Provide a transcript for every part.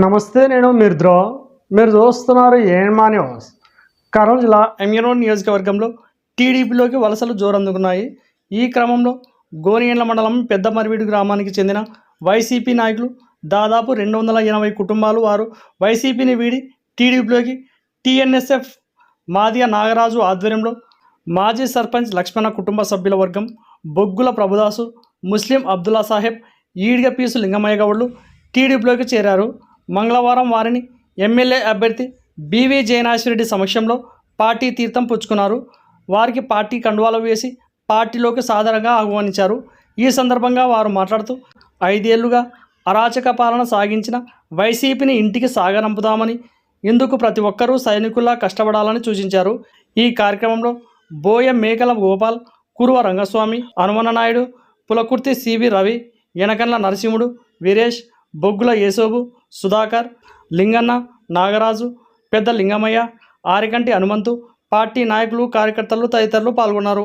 నమస్తే నేను మిర్ద్రో. మీరు చూస్తున్నారు ఏమా న్యూస్. కర్నూలు జిల్లా ఎమ్యూనో నియోజకవర్గంలో టీడీపీలోకి వలసలు జోరందుకున్నాయి. ఈ క్రమంలో గోనియండ్ల మండలం పెద్ద మరివీడు గ్రామానికి చెందిన వైసీపీ నాయకులు దాదాపు రెండు వందల ఎనభై కుటుంబాలు వారు వైసీపీని వీడి టీడీపీలోకి టీఎన్ఎస్ఎఫ్ మాదియ నాగరాజు ఆధ్వర్యంలో మాజీ సర్పంచ్ లక్ష్మణ కుటుంబ సభ్యుల వర్గం బొగ్గుల ప్రభుదాసు ముస్లిం అబ్దుల్లా సాహెబ్ ఈడిగ పీసు లింగమయ్య గౌడ్లు టీడీపీలోకి చేరారు. మంగళవారం వారిని ఎమ్మెల్యే అభ్యర్థి బీవీ జయనాశిరెడ్డి సమక్షంలో పార్టీ తీర్థం పుచ్చుకున్నారు. వారికి పార్టీ కండువాలు వేసి పార్టీలోకి సాధారణంగా ఆహ్వానించారు. ఈ సందర్భంగా వారు మాట్లాడుతూ ఐదేళ్ళుగా అరాచక పాలన సాగించిన వైసీపీని ఇంటికి సాగనంపుదామని ఇందుకు ప్రతి ఒక్కరూ సైనికుల్లా కష్టపడాలని సూచించారు. ఈ కార్యక్రమంలో బోయ మేకల గోపాల్ కురువ రంగస్వామి హనుమన్న నాయుడు పులకుర్తి సివి రవి యనకండ్ల నరసింహుడు వీరేష్ బొగ్గుల యేసోబు సుధాకర్ లింగన్న నాగరాజు పెద్ద లింగమయ్య ఆరికంటి హనుమంతు పార్టీ నాయకులు కార్యకర్తలు తదితరులు పాల్గొన్నారు.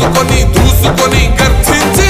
దూసుకొని దూసుకొని గర్జించి